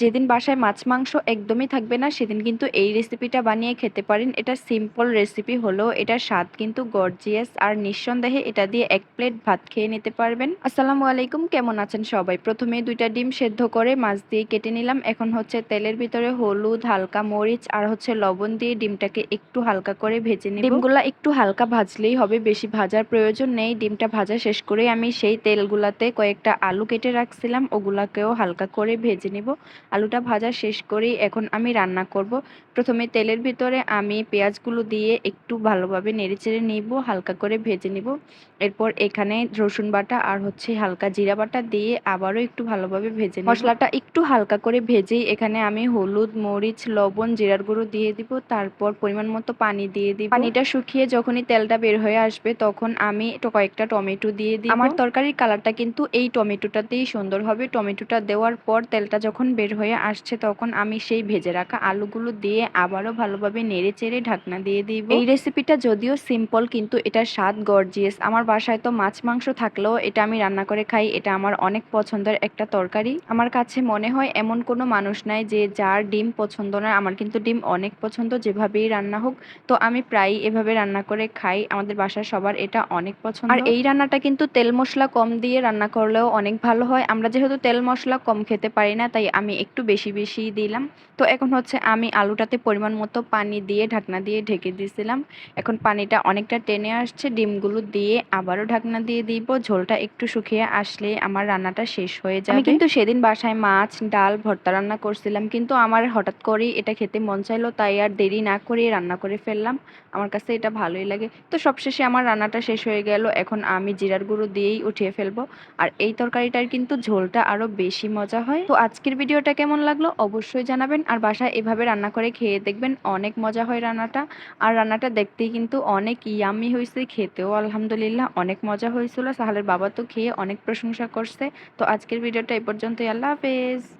যেদিন বাসায় মাছ, মাংস একদমই থাকবে না, সেদিন কিন্তু এই রেসিপিটা বানিয়ে খেতে পারেন। এটা সিম্পল রেসিপি হলেও এটার স্বাদ কিন্তু গর্জিয়াস আর নিঃসন্দেহে এটা দিয়ে এক প্লেট ভাত খেয়ে নিতে পারবেন। আসসালামু আলাইকুম, কেমন আছেন সবাই? প্রথমে দুইটা ডিম সেদ্ধ করে মাছ দিয়ে কেটে নিলাম। এখন হচ্ছে তেলের ভিতরে হলুদ, হালকা মরিচ আর হচ্ছে লবণ দিয়ে ডিমটাকে একটু হালকা করে ভেজে নিব। ডিমগুলা একটু হালকা ভাজলেই হবে, বেশি ভাজার প্রয়োজন নেই। ডিমটা ভাজা শেষ করে আমি সেই তেলগুলাতে কয়েকটা আলু কেটে রাখছিলাম, ওগুলাকেও হালকা করে ভেজে নিব। আলুটা ভাজা শেষ করেই এখন আমি রান্না করব। প্রথমে তেলের ভিতরে আমি পেঁয়াজগুলো দিয়ে একটু ভালোভাবে নেড়েচেড়ে নিব, হালকা করে ভেজে নিব। এরপর এখানে রসুন বাটা আর হচ্ছে হালকা জিরা বাটা দিয়ে আবারও একটু ভালোভাবে ভেজে নিব। মশলাটা একটু হালকা করে ভেজেই এখানে আমি হলুদ, মরিচ, লবণ, জিরার গুঁড়ো দিয়ে দিব। তারপর পরিমাণ মতো পানি দিয়ে দিব। পানিটা শুকিয়ে যখনই তেলটা বের হয়ে আসবে তখন আমি কয়েকটা টমেটো দিয়ে দিই আমার তরকারির কালারটা কিন্তু এই টমেটোটাতেই সুন্দর হবে। টমেটোটা দেওয়ার পর তেলটা যখন বের হয়ে আসছে তখন আমি সেই ভেজে রাখা আলুগুলো দিয়ে আবারও ভালোভাবে নেড়ে চেড়ে ঢাকনা দিয়ে দিব। এই রেসিপিটা যদিও সিম্পল কিন্তু এটার স্বাদ গর্জিয়াস আমার বাসায় তো মাছ মাংস থাকলেও এটা আমি রান্না করে খাই, এটা আমার অনেক পছন্দের একটা তরকারি। আমার কাছে মনে হয় এমন কোনো মানুষ নাই যে যার ডিম পছন্দ নয় আমার কিন্তু ডিম অনেক পছন্দ যেভাবেই রান্না হোক। তো আমি প্রায় এভাবে রান্না করে খাই, আমাদের বাসার সবার এটা অনেক পছন্দ। আর এই রান্নাটা কিন্তু তেল মশলা কম দিয়ে রান্না করলেও অনেক ভালো হয়। আমরা যেহেতু তেল মশলা কম খেতে পারি না, তাই আমি একটু বেশি বেশি দিলাম। তো এখন হচ্ছে আমি আলুটাতে পরিমাণ মতো পানি দিয়ে ঢাকনা দিয়ে ঢেকে দিয়েছিলাম। এখন পানিটা অনেকটা টেনে আসছে ডিমগুলো দিয়ে আবারও ঢাকনা দিয়ে দিব। ঝোলটা একটু শুকিয়ে আসলে আমার রান্নাটা শেষ হয়ে যাবে। আমি কিন্তু সেদিন বাসায় মাছ ডাল ভর্তা রান্না করছিলাম। কিন্তু আমার হঠাৎ করেই এটা খেতে মন চাইলো তাই আর দেরি না করে রান্না করে ফেললাম। আমার কাছে এটা ভালোই লাগে। তো সবশেষে আমার রান্নাটা শেষ হয়ে গেল। এখন আমি জিরার গুঁড়ো দিয়েই উঠিয়ে ফেলব। আর এই তরকারিটার কিন্তু ঝোলটা আরও বেশি মজা হয়। তো আজকের ভিডিওটা কেমন লাগল অবশ্যই জানাবেন। আর বাসায় এভাবে রান্না করে খেয়ে দেখবেন অনেক মজা হয় রান্নাটা। আর রান্নাটা দেখতেই কিন্তু অনেক ইয়ামি হয়েছে খেতেও আলহামদুলিল্লাহ অনেক মজা হয়েছিল সাহালের বাবা তো খেয়ে অনেক প্রশংসা করছে। তো আজকের ভিডিওটা এই পর্যন্তই। আল্লাহ হাফেজ।